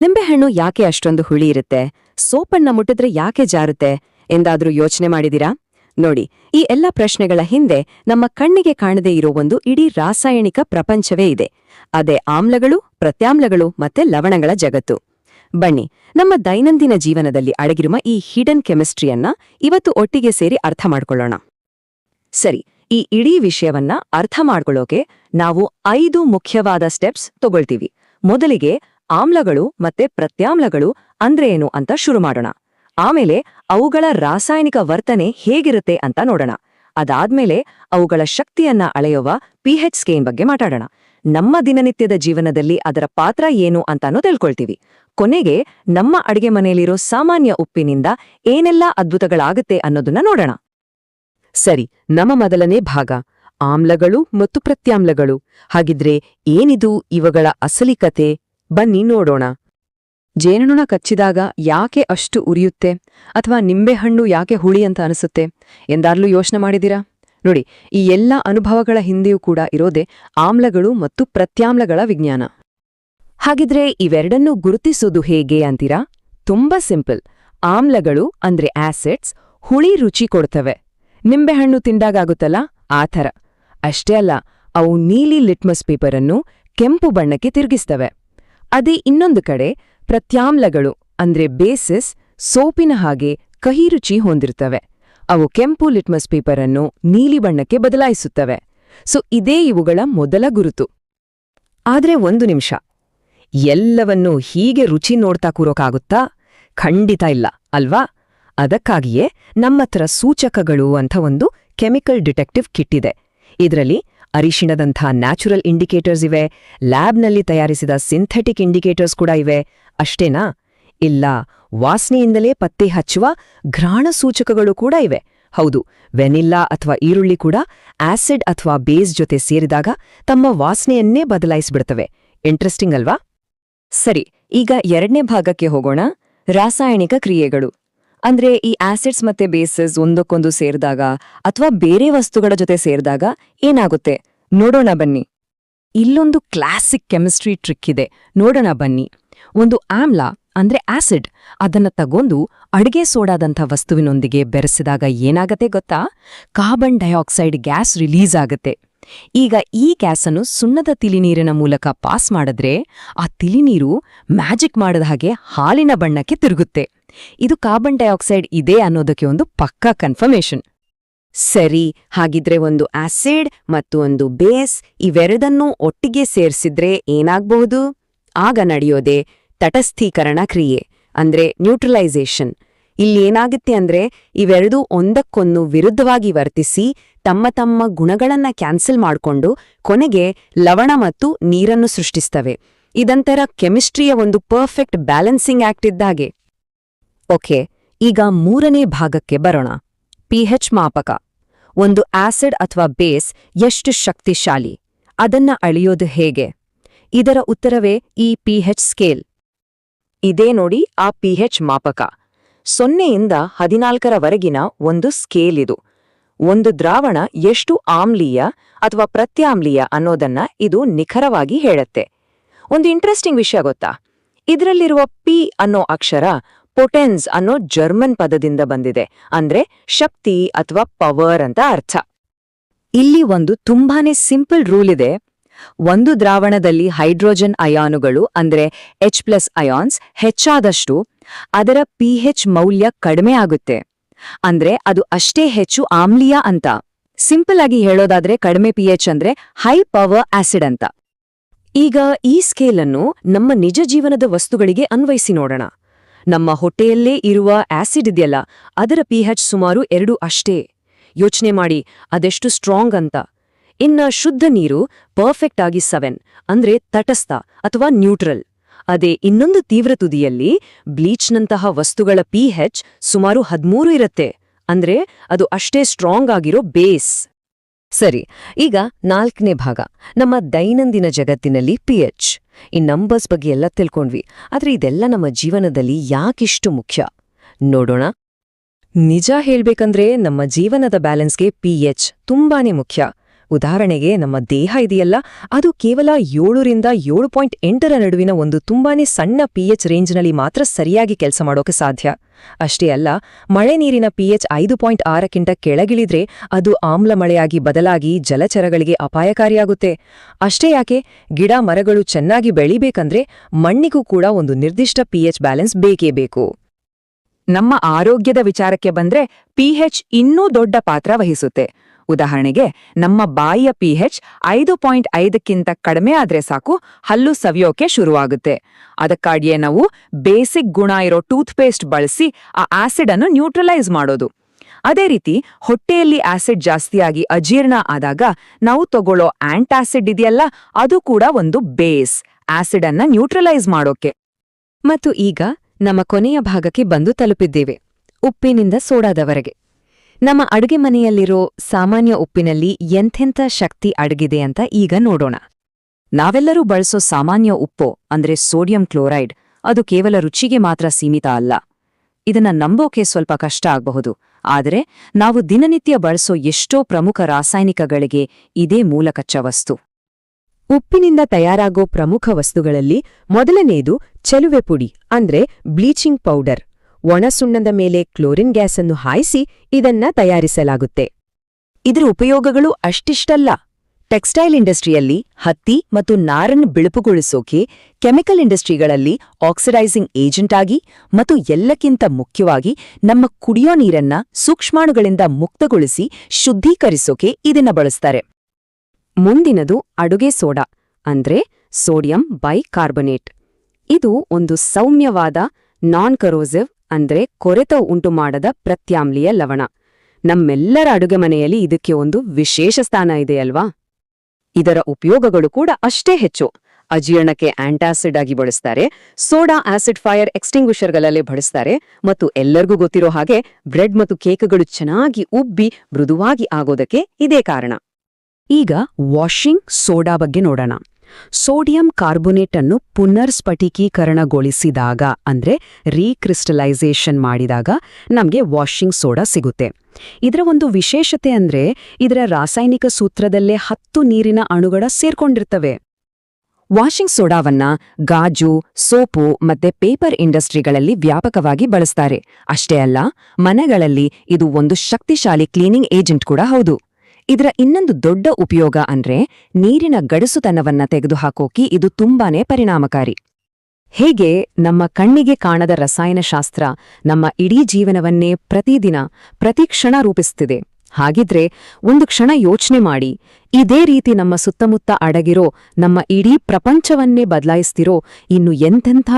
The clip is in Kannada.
ನಿಂಬೆಹಣ್ಣು ಯಾಕೆ ಅಷ್ಟೊಂದು ಹುಳಿ ಇರುತ್ತೆ? ಸೋಪನ್ನ ಮುಟ್ಟಿದ್ರೆ ಯಾಕೆ ಜಾರುತ್ತೆ? ಎಂದಾದ್ರೂ ಯೋಚನೆ ಮಾಡಿದಿರಾ ನೋಡಿ, ಈ ಎಲ್ಲ ಪ್ರಶ್ನೆಗಳ ಹಿಂದೆ ನಮ್ಮ ಕಣ್ಣಿಗೆ ಕಾಣದೇ ಇರೋ ಒಂದು ಇಡೀ ರಾಸಾಯನಿಕ ಪ್ರಪಂಚವೇ ಇದೆ. ಅದೇ ಆಮ್ಲಗಳು, ಪ್ರತ್ಯಾಮ್ಲಗಳು ಮತ್ತೆ ಲವಣಗಳ ಜಗತ್ತು. ಬನ್ನಿ, ನಮ್ಮ ದೈನಂದಿನ ಜೀವನದಲ್ಲಿ ಅಡಗಿರುವ ಈ ಹಿಡನ್ ಕೆಮಿಸ್ಟ್ರಿಯನ್ನ ಇವತ್ತು ಒಟ್ಟಿಗೆ ಸೇರಿ ಅರ್ಥ ಮಾಡ್ಕೊಳ್ಳೋಣ. ಸರಿ, ಈ ಇಡೀ ವಿಷಯವನ್ನ ಅರ್ಥ ಮಾಡ್ಕೊಳ್ಳೋಕೆ ನಾವು ಐದು ಮುಖ್ಯವಾದ ಸ್ಟೆಪ್ಸ್ ತಗೊಳ್ತೀವಿ. ಮೊದಲಿಗೆ ಆಮ್ಲಗಳು ಮತ್ತೆ ಪ್ರತ್ಯಾಮ್ಲಗಳು ಅಂದ್ರೆ ಏನು ಅಂತ ಶುರು ಮಾಡೋಣ. ಆಮೇಲೆ ಅವುಗಳ ರಾಸಾಯನಿಕ ವರ್ತನೆ ಹೇಗಿರುತ್ತೆ ಅಂತ ನೋಡೋಣ. ಅದಾದ್ಮೇಲೆ ಅವುಗಳ ಶಕ್ತಿಯನ್ನ ಅಳೆಯುವ ಪಿಹೆಚ್ ಸ್ಕೇನ್ ಬಗ್ಗೆ ಮಾತಾಡೋಣ. ನಮ್ಮ ದಿನನಿತ್ಯದ ಜೀವನದಲ್ಲಿ ಅದರ ಪಾತ್ರ ಏನು ಅಂತಾನೂ ತಿಳ್ಕೊಳ್ತೀವಿ. ಕೊನೆಗೆ ನಮ್ಮ ಅಡಿಗೆ ಮನೆಯಲ್ಲಿರೋ ಸಾಮಾನ್ಯ ಉಪ್ಪಿನಿಂದ ಏನೆಲ್ಲ ಅದ್ಭುತಗಳಾಗುತ್ತೆ ಅನ್ನೋದನ್ನ ನೋಡೋಣ. ಸರಿ, ನಮ್ಮ ಮೊದಲನೇ ಭಾಗ. ಆಮ್ಲಗಳು ಮತ್ತು ಪ್ರತ್ಯಾಮ್ಲಗಳು. ಹಾಗಿದ್ರೆ ಏನಿದು ಇವಗಳ ಅಸಲಿ ಕತೆ ಬನ್ನಿ ನೋಡೋಣ. ಜೇನುನೊಣ ಕಚ್ಚಿದಾಗ ಯಾಕೆ ಅಷ್ಟು ಉರಿಯುತ್ತೆ? ಅಥವಾ ನಿಂಬೆಹಣ್ಣು ಯಾಕೆ ಹುಳಿ ಅಂತ ಅನಿಸುತ್ತೆ? ಎಂದಾರ್ಲೂ ಯೋಚನೆ ಮಾಡಿದಿರಾ ನೋಡಿ, ಈ ಎಲ್ಲ ಅನುಭವಗಳ ಹಿಂದೆಯೂ ಕೂಡ ಇರೋದೇ ಆಮ್ಲಗಳು ಮತ್ತು ಪ್ರತ್ಯಾಮ್ಲಗಳ ವಿಜ್ಞಾನ. ಹಾಗಿದ್ರೆ ಇವೆರಡನ್ನೂ ಗುರುತಿಸೋದು ಹೇಗೆ ಅಂತೀರಾ? ತುಂಬಾ ಸಿಂಪಲ್. ಆಮ್ಲಗಳು ಅಂದ್ರೆ ಆಸಿಡ್ಸ್, ಹುಳಿ ರುಚಿ ಕೊಡ್ತವೆ. ನಿಂಬೆಹಣ್ಣು ತಿಂದಾಗುತ್ತಲ್ಲ ಆ ಥರ. ಅಷ್ಟೇ ಅಲ್ಲ, ಅವು ನೀಲಿ ಲಿಟ್ಮಸ್ ಪೇಪರನ್ನು ಕೆಂಪು ಬಣ್ಣಕ್ಕೆ ತಿರುಗಿಸ್ತವೆ. ಅದೇ ಇನ್ನೊಂದು ಕಡೆ ಪ್ರತ್ಯಾಮ್ಲಗಳು, ಅಂದ್ರೆ ಬೇಸಿಸ್ ಸೋಪಿನ ಹಾಗೆ ಕಹಿ ರುಚಿ ಹೊಂದಿರ್ತವೆ. ಅವು ಕೆಂಪು ಲಿಟ್ಮಸ್ ಪೇಪರ್ ಅನ್ನು ನೀಲಿ ಬಣ್ಣಕ್ಕೆ ಬದಲಾಯಿಸುತ್ತವೆ. ಸೊ ಇದೇ ಇವುಗಳ ಮೊದಲ ಗುರುತು. ಆದ್ರೆ ಒಂದು ನಿಮಿಷ. ಎಲ್ಲವನ್ನೂ ಹೀಗೆ ರುಚಿ ನೋಡ್ತಾ ಕೂರೋಕಾಗುತ್ತಾ? ಖಂಡಿತ ಇಲ್ಲ, ಅಲ್ವಾ? ಅದಕ್ಕಾಗಿಯೇ ನಮ್ಮತ್ರ ಸೂಚಕಗಳು ಅಂತ ಒಂದು ಕೆಮಿಕಲ್ ಡಿಟೆಕ್ಟಿವ್ ಕಿಟ್ಟಿದೆ. ಇದೆ ಇದರಲ್ಲಿ ಅರಿಶಿಣದಂಥ ನ್ಯಾಚುರಲ್ ಇಂಡಿಕೇಟರ್ಸ್ ಇವೆ. ಲ್ಯಾಬ್ನಲ್ಲಿ ತಯಾರಿಸಿದ ಸಿಂಥೆಟಿಕ್ ಇಂಡಿಕೇಟರ್ಸ್ ಕೂಡ ಇವೆ. ಅಷ್ಟೇನಾ? ಇಲ್ಲ, ವಾಸನೆಯಿಂದಲೇ ಪತ್ತೆ ಹಚ್ಚುವ ಘ್ರಾಣ ಸೂಚಕಗಳು ಕೂಡ ಇವೆ. ಹೌದು, ವೆನಿಲ್ಲಾ ಅಥವಾ ಈರುಳ್ಳಿ ಕೂಡ ಆಸಿಡ್ ಅಥವಾ ಬೇಸ್ ಜೊತೆ ಸೇರಿದಾಗ ತಮ್ಮ ವಾಸನೆಯನ್ನೇ ಬದಲಾಯಿಸಿಬಿಡ್ತವೆ. ಇಂಟ್ರೆಸ್ಟಿಂಗ್ ಅಲ್ವಾ? ಸರಿ, ಈಗ ಎರಡನೇ ಭಾಗಕ್ಕೆ ಹೋಗೋಣ. ರಾಸಾಯನಿಕ ಕ್ರಿಯೆಗಳು. ಅಂದ್ರೆ ಈ ಆಸಿಡ್ಸ್ ಮತ್ತೆ ಬೇಸಸ್ ಒಂದಕ್ಕೊಂದು ಸೇರಿದಾಗ ಅಥವಾ ಬೇರೆ ವಸ್ತುಗಳ ಜೊತೆ ಸೇರಿದಾಗ ಏನಾಗುತ್ತೆ? ನೋಡೋಣ ಬನ್ನಿ. ಇಲ್ಲೊಂದು ಕ್ಲಾಸಿಕ್ ಕೆಮಿಸ್ಟ್ರಿ ಟ್ರಿಕ್ ಇದೆ. ನೋಡೋಣ ಬನ್ನಿ. ಒಂದು ಆಮ್ಲ, ಅಂದ್ರೆ ಆಸಿಡ್ ಅದನ್ನ ತಗೊಂಡು ಅಡಿಗೆ ಸೋಡಾದಂಥ ವಸ್ತುವಿನೊಂದಿಗೆ ಬೆರೆಸಿದಾಗ ಏನಾಗತ್ತೆ ಗೊತ್ತಾ? ಕಾರ್ಬನ್ ಡೈಆಕ್ಸೈಡ್ ಗ್ಯಾಸ್ ರಿಲೀಸ್ ಆಗತ್ತೆ. ಈಗ ಈ ಗ್ಯಾಸನ್ನು ಸುಣ್ಣದ ತಿಳಿನೀರಿನ ಮೂಲಕ ಪಾಸ್ ಮಾಡಿದ್ರೆ ಆ ತಿಳಿನೀರು ಮ್ಯಾಜಿಕ್ ಮಾಡಿದ ಹಾಗೆ ಹಾಲಿನ ಬಣ್ಣಕ್ಕೆ ತಿರುಗುತ್ತೆ. ಇದು ಕಾರ್ಬನ್ ಡೈಆಕ್ಸೈಡ್ ಇದೆ ಅನ್ನೋದಕ್ಕೆ ಒಂದು ಪಕ್ಕಾ ಕನ್ಫರ್ಮೇಷನ್ ಸರಿ, ಹಾಗಿದ್ರೆ ಒಂದು ಆಸಿಡ್ ಮತ್ತು ಒಂದು ಬೇಸ್ ಇವೆರಡನ್ನೂ ಒಟ್ಟಿಗೆ ಸೇರಿಸಿದ್ರೆ ಏನಾಗ್ಬಹುದು? ಆಗ ನಡೆಯೋದೆ ತಟಸ್ಥೀಕರಣ ಕ್ರಿಯೆ, ಅಂದ್ರೆ ನ್ಯೂಟ್ರಲೈಸೇಷನ್ ಇಲ್ಲಿ ಏನಾಗುತ್ತೆ ಅಂದ್ರೆ, ಇವೆರಡೂ ಒಂದಕ್ಕೊಂದು ವಿರುದ್ಧವಾಗಿ ವರ್ತಿಸಿ ತಮ್ಮ ತಮ್ಮ ಗುಣಗಳನ್ನ ಕ್ಯಾನ್ಸಲ್ ಮಾಡ್ಕೊಂಡು ಕೊನೆಗೆ ಲವಣ ಮತ್ತು ನೀರನ್ನು ಸೃಷ್ಟಿಸ್ತವೆ. ಇದಂತರ ಕೆಮಿಸ್ಟ್ರಿಯ ಒಂದು ಪರ್ಫೆಕ್ಟ್ ಬ್ಯಾಲೆನ್ಸಿಂಗ್ ಆಕ್ಟ್ ಇದ್ದಾಗೆ. ಓಕೆ, ಈಗ ಮೂರನೇ ಭಾಗಕ್ಕೆ ಬರೋಣ. ಪಿಹೆಚ್ ಮಾಪಕ. ಒಂದು ಆಸಿಡ್ ಅಥವಾ ಬೇಸ್ ಎಷ್ಟು ಶಕ್ತಿಶಾಲಿ? ಅದನ್ನ ಅಳಿಯೋದು ಹೇಗೆ? ಇದರ ಉತ್ತರವೇ ಈ ಪಿಹೆಚ್ ಸ್ಕೇಲ್. ಇದೇ ನೋಡಿ ಆ ಪಿಹೆಚ್ ಮಾಪಕ. ಸೊನ್ನೆಯಿಂದ ಹದಿನಾಲ್ಕರವರೆಗಿನ ಒಂದು ಸ್ಕೇಲ್ ಇದು. ಒಂದು ದ್ರಾವಣ ಎಷ್ಟು ಆಮ್ಲೀಯ ಅಥವಾ ಪ್ರತ್ಯಾಮ್ಲೀಯ ಅನ್ನೋದನ್ನ ಇದು ನಿಖರವಾಗಿ ಹೇಳತ್ತೆ. ಒಂದು ಇಂಟ್ರೆಸ್ಟಿಂಗ್ ವಿಷಯ ಗೊತ್ತಾ? ಇದರಲ್ಲಿರುವ ಪಿ ಅನ್ನೋ ಅಕ್ಷರ ಪೊಟೆನ್ಸ್ ಅನ್ನೋ ಜರ್ಮನ್ ಪದದಿಂದ ಬಂದಿದೆ. ಅಂದ್ರೆ ಶಕ್ತಿ ಅಥವಾ ಪವರ್ ಅಂತ ಅರ್ಥ. ಇಲ್ಲಿ ಒಂದು ತುಂಬಾನೇ ಸಿಂಪಲ್ ರೂಲ್ ಇದೆ. ಒಂದು ದ್ರಾವಣದಲ್ಲಿ ಹೈಡ್ರೋಜನ್ ಅಯಾನುಗಳು ಅಂದ್ರೆ ಎಚ್ ಪ್ಲಸ್ ಅಯಾನ್ಸ್ ಹೆಚ್ಚಾದಷ್ಟು ಅದರ ಪಿಹೆಚ್ ಮೌಲ್ಯ ಕಡಿಮೆ ಆಗುತ್ತೆ. ಅಂದ್ರೆ ಅದು ಅಷ್ಟೇ ಹೆಚ್ಚು ಆಮ್ಲೀಯ ಅಂತ. ಸಿಂಪಲ್ ಆಗಿ ಹೇಳೋದಾದ್ರೆ ಕಡಿಮೆ ಪಿಎಚ್ ಅಂದ್ರೆ ಹೈ ಪವರ್ ಆಸಿಡ್ ಅಂತ. ಈಗ ಈ ಸ್ಕೇಲನ್ನು ನಮ್ಮ ನಿಜ ಜೀವನದ ವಸ್ತುಗಳಿಗೆ ಅನ್ವಯಿಸಿ ನೋಡೋಣ. ನಮ್ಮ ಹೊಟ್ಟೆಯಲ್ಲೇ ಇರುವ ಆಸಿಡ್ ಇದೆಯಲ್ಲ, ಅದರ ಪಿಹೆಚ್ ಸುಮಾರು ಎರಡು ಅಷ್ಟೇ. ಯೋಚನೆ ಮಾಡಿ, ಅದೆಷ್ಟು ಸ್ಟ್ರಾಂಗ್ ಅಂತ. ಇನ್ನ ಶುದ್ಧ ನೀರು ಪರ್ಫೆಕ್ಟ್ ಆಗಿ ಸೆವೆನ್, ಅಂದ್ರೆ ತಟಸ್ಥ ಅಥವಾ ನ್ಯೂಟ್ರಲ್. ಅದೇ ಇನ್ನೊಂದು ತೀವ್ರ ತುದಿಯಲ್ಲಿ ಬ್ಲೀಚ್ನಂತಹ ವಸ್ತುಗಳ ಪಿಹೆಚ್ ಸುಮಾರು ಹದ್ಮೂರು ಇರತ್ತೆ, ಅಂದ್ರೆ ಅದು ಅಷ್ಟೇ ಸ್ಟ್ರಾಂಗ್ ಆಗಿರೋ ಬೇಸ್. ಸರಿ, ಈಗ ನಾಲ್ಕನೇ ಭಾಗ. ನಮ್ಮ ದೈನಂದಿನ ಜಗತ್ತಿನಲ್ಲಿ ಪಿಎಚ್. ಈ ನಂಬರ್ಸ್ ಬಗ್ಗೆ ಎಲ್ಲ ತಿಳ್ಕೊಂಡ್ವಿ, ಆದರೆ ಇದೆಲ್ಲ ನಮ್ಮ ಜೀವನದಲ್ಲಿ ಯಾಕಿಷ್ಟು ಮುಖ್ಯ? ನೋಡೋಣ. ನಿಜ ಹೇಳ್ಬೇಕಂದ್ರೆ ನಮ್ಮ ಜೀವನದ ಬ್ಯಾಲೆನ್ಸ್ಗೆ ಪಿಎಚ್ ತುಂಬಾನೇ ಮುಖ್ಯ. ಉದಾಹರಣೆಗೆ ನಮ್ಮ ದೇಹ ಇದೆಯಲ್ಲ, ಅದು ಕೇವಲ ಏಳರಿಂದ ಏಳು ಪಾಯಿಂಟ್ ಎಂಟರ ನಡುವಿನ ಒಂದು ತುಂಬಾನೇ ಸಣ್ಣ ಪಿಎಚ್ ರೇಂಜ್ನಲ್ಲಿ ಮಾತ್ರ ಸರಿಯಾಗಿ ಕೆಲಸ ಮಾಡೋಕೆ ಸಾಧ್ಯ. ಅಷ್ಟೇ ಅಲ್ಲ, ಮಳೆ ನೀರಿನ ಪಿಎಚ್ ಐದು ಪಾಯಿಂಟ್ ಆರಕ್ಕಿಂತ ಕೆಳಗಿಳಿದ್ರೆ ಅದು ಆಮ್ಲ ಮಳೆಯಾಗಿ ಬದಲಾಗಿ ಜಲಚರಗಳಿಗೆ ಅಪಾಯಕಾರಿಯಾಗುತ್ತೆ. ಅಷ್ಟೇ ಯಾಕೆ, ಗಿಡ ಮರಗಳು ಚೆನ್ನಾಗಿ ಬೆಳಿಬೇಕಂದ್ರೆ ಮಣ್ಣಿಗೂ ಕೂಡ ಒಂದು ನಿರ್ದಿಷ್ಟ ಪಿಎಚ್ ಬ್ಯಾಲೆನ್ಸ್ ಬೇಕೇ ಬೇಕು. ನಮ್ಮ ಆರೋಗ್ಯದ ವಿಚಾರಕ್ಕೆ ಬಂದ್ರೆ ಪಿಹೆಚ್ ಇನ್ನೂ ದೊಡ್ಡ ಪಾತ್ರ ವಹಿಸುತ್ತೆ. ಉದಾಹರಣೆಗೆ, ನಮ್ಮ ಬಾಯಿಯ ಪಿಹೆಚ್ ಐದು ಪಾಯಿಂಟ್ ಐದಕ್ಕಿಂತ ಕಡಿಮೆ ಆದ್ರೆ ಸಾಕು, ಹಲ್ಲು ಸವಿಯೋಕೆ ಶುರುವಾಗುತ್ತೆ. ಅದಕ್ಕಾಗಿಯೇ ನಾವು ಬೇಸಿಕ್ ಗುಣ ಇರೋ ಟೂತ್ಪೇಸ್ಟ್ ಬಳಸಿ ಆ ಆಸಿಡ್ ಅನ್ನು ನ್ಯೂಟ್ರಲೈಸ್ ಮಾಡೋದು. ಅದೇ ರೀತಿ, ಹೊಟ್ಟೆಯಲ್ಲಿ ಆಸಿಡ್ ಜಾಸ್ತಿಯಾಗಿ ಅಜೀರ್ಣ ಆದಾಗ ನಾವು ತಗೊಳ್ಳೋ ಆಂಟಾಸಿಡ್ ಇದೆಯಲ್ಲ, ಅದು ಕೂಡ ಒಂದು ಬೇಸ್, ಆಸಿಡ್ ಅನ್ನ ನ್ಯೂಟ್ರಲೈಸ್ ಮಾಡೋಕೆ. ಮತ್ತು ಈಗ ನಮ್ಮ ಕೊನೆಯ ಭಾಗಕ್ಕೆ ಬಂದು ತಲುಪಿದ್ದೇವೆ. ಉಪ್ಪಿನಿಂದ ಸೋಡಾದವರೆಗೆ. ನಮ್ಮ ಅಡುಗೆ ಮನೆಯಲ್ಲಿರೋ ಸಾಮಾನ್ಯ ಉಪ್ಪಿನಲ್ಲಿ ಎಂಥೆಂಥ ಶಕ್ತಿ ಅಡಗಿದೆ ಅಂತ ಈಗ ನೋಡೋಣ. ನಾವೆಲ್ಲರೂ ಬಳಸೋ ಸಾಮಾನ್ಯ ಉಪ್ಪು, ಅಂದ್ರೆ ಸೋಡಿಯಂ ಕ್ಲೋರೈಡ್, ಅದು ಕೇವಲ ರುಚಿಗೆ ಮಾತ್ರ ಸೀಮಿತ ಅಲ್ಲ. ಇದನ್ನ ನಂಬೋಕೆ ಸ್ವಲ್ಪ ಕಷ್ಟ ಆಗಬಹುದು. ಆದರೆ, ನಾವು ದಿನನಿತ್ಯ ಬಳಸೋ ಎಷ್ಟೋ ಪ್ರಮುಖ ರಾಸಾಯನಿಕಗಳಿಗೆ ಇದೇ ಮೂಲ ವಸ್ತು. ಉಪ್ಪಿನಿಂದ ತಯಾರಾಗೋ ಪ್ರಮುಖ ವಸ್ತುಗಳಲ್ಲಿ ಮೊದಲನೆಯದು ಚೆಲುವೆ ಪುಡಿ, ಅಂದ್ರೆ ಬ್ಲೀಚಿಂಗ್ ಪೌಡರ್. ಒಣಸುಣ್ಣದ ಮೇಲೆ ಕ್ಲೋರಿನ್ ಗ್ಯಾಸನ್ನು ಹಾಯಿಸಿ ಇದನ್ನ ತಯಾರಿಸಲಾಗುತ್ತೆ. ಇದರ ಉಪಯೋಗಗಳು ಅಷ್ಟಿಷ್ಟಲ್ಲ. ಟೆಕ್ಸ್ಟೈಲ್ ಇಂಡಸ್ಟ್ರಿಯಲ್ಲಿ ಹತ್ತಿ ಮತ್ತು ನಾರನ್ನು ಬಿಳುಪುಗೊಳಿಸೋಕೆ ಕೆಮಿಕಲ್ ಇಂಡಸ್ಟ್ರಿಗಳಲ್ಲಿ ಆಕ್ಸಿಡೈಸಿಂಗ್ ಏಜೆಂಟ್ ಆಗಿ ಮತ್ತು ಎಲ್ಲಕ್ಕಿಂತ ಮುಖ್ಯವಾಗಿ ನಮ್ಮ ಕುಡಿಯೋ ನೀರನ್ನ ಸೂಕ್ಷ್ಮಾಣುಗಳಿಂದ ಮುಕ್ತಗೊಳಿಸಿ ಶುದ್ಧೀಕರಿಸೋಕೆ ಇದನ್ನ ಬಳಸ್ತಾರೆ. ಮುಂದಿನದು ಅಡುಗೆ ಸೋಡಾ, ಅಂದ್ರೆ ಸೋಡಿಯಂ ಬೈಕಾರ್ಬನೇಟ್. ಇದು ಒಂದು ಸೌಮ್ಯವಾದ ನಾನ್ ಕರೋಸಿವ್ ಅಂದ್ರೆ ಕೊರೆತ ಉಂಟುಮಾಡದ ಪ್ರತ್ಯಾಮ್ಲೀಯ ಲವಣ. ನಮ್ಮೆಲ್ಲರ ಅಡುಗೆ ಮನೆಯಲ್ಲಿ ಇದಕ್ಕೆ ಒಂದು ವಿಶೇಷ ಸ್ಥಾನ ಇದೆಯಲ್ವಾ ಇದರ ಉಪಯೋಗಗಳು ಕೂಡ ಅಷ್ಟೇ ಹೆಚ್ಚು. ಅಜೀರ್ಣಕ್ಕೆ ಆಂಟಾಸಿಡ್ ಆಗಿ ಬಳಸ್ತಾರೆ, ಸೋಡಾ ಆಸಿಡ್ ಫೈರ್ ಎಕ್ಸ್ಟಿಂಗ್ವಿಷರ್ಗಳಲ್ಲೇ ಬಳಸ್ತಾರೆ, ಮತ್ತು ಎಲ್ಲರಿಗೂ ಗೊತ್ತಿರೋ ಹಾಗೆ ಬ್ರೆಡ್ ಮತ್ತು ಕೇಕ್ಗಳು ಚೆನ್ನಾಗಿ ಉಬ್ಬಿ ಮೃದುವಾಗಿ ಆಗೋದಕ್ಕೆ ಇದೇ ಕಾರಣ. ಈಗ ವಾಷಿಂಗ್ ಸೋಡಾ ಬಗ್ಗೆ ನೋಡೋಣ. ಸೋಡಿಯಂ ಕಾರ್ಬೊನೇಟ್ ಅನ್ನು ಪುನರ್ಸ್ಫಟಿಕೀಕರಣಗೊಳಿಸಿದಾಗ, ಅಂದ್ರೆ ರೀಕ್ರಿಸ್ಟಲೈಸೇಷನ್ ಮಾಡಿದಾಗ ನಮಗೆ ವಾಷಿಂಗ್ ಸೋಡಾ ಸಿಗುತ್ತೆ. ಇದರ ಒಂದು ವಿಶೇಷತೆ ಅಂದ್ರೆ ಇದರ ರಾಸಾಯನಿಕ ಸೂತ್ರದಲ್ಲೇ ಹತ್ತು ನೀರಿನ ಅಣುಗಳ ಸೇರ್ಕೊಂಡಿರ್ತವೆ. ವಾಷಿಂಗ್ ಸೋಡಾವನ್ನ ಗಾಜು, ಸೋಪು ಮತ್ತೆ ಪೇಪರ್ ಇಂಡಸ್ಟ್ರಿಗಳಲ್ಲಿ ವ್ಯಾಪಕವಾಗಿ ಬಳಸ್ತಾರೆ. ಅಷ್ಟೇ ಅಲ್ಲ, ಮನೆಗಳಲ್ಲಿ ಇದು ಒಂದು ಶಕ್ತಿಶಾಲಿ ಕ್ಲೀನಿಂಗ್ ಏಜೆಂಟ್ ಕೂಡ ಹೌದು. ಇದರ ಇನ್ನೊಂದು ದೊಡ್ಡ ಉಪಯೋಗ ಅಂದ್ರೆ ನೀರಿನ ಗಡಸುತನವನ್ನ ತೆಗೆದುಹಾಕೋಕೆ ಇದು ತುಂಬಾನೇ ಪರಿಣಾಮಕಾರಿ. ಹೇಗೆ ನಮ್ಮ ಕಣ್ಣಿಗೆ ಕಾಣದ ರಸಾಯನಶಾಸ್ತ್ರ ನಮ್ಮ ಇಡೀ ಜೀವನವನ್ನೇ ಪ್ರತಿದಿನ ಪ್ರತಿ ಕ್ಷಣ ರೂಪಿಸ್ತಿದೆ. ಹಾಗಿದ್ರೆ ಒಂದು ಕ್ಷಣ ಯೋಚನೆ ಮಾಡಿ, ಇದೇ ರೀತಿ ನಮ್ಮ ಸುತ್ತಮುತ್ತ ಅಡಗಿರೋ ನಮ್ಮ ಇಡೀ ಪ್ರಪಂಚವನ್ನೇ ಬದಲಾಯಿಸ್ತಿರೋ ಇನ್ನು ಎಂತೆಂಥ